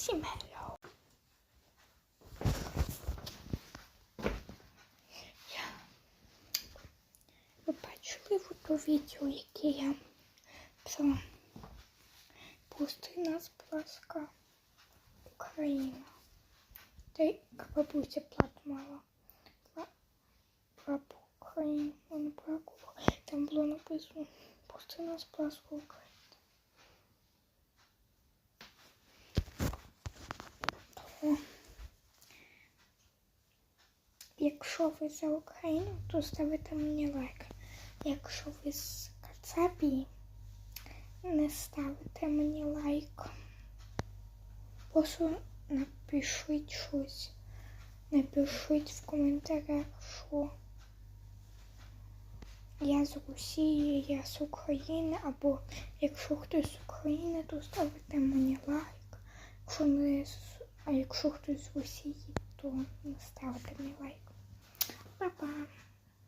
Всім hello. Я... Ви бачили то відео, яке я писала? Пустина з пласка Україна. Та й бабуся платмала. Про Україну, Там було написано Пустина з пласку України. Тому, Якщо ви за Україну, то ставите мені лайк. Якщо ви з Кацапії, не ставите мені лайк. Просто напишіть щось. Напишіть в коментарях, що я з Росії, я з України, або якщо хтось з України, то ставите мені лайк. Якщо не з... А якщо хтось з Росії, то не ставите мені лайк.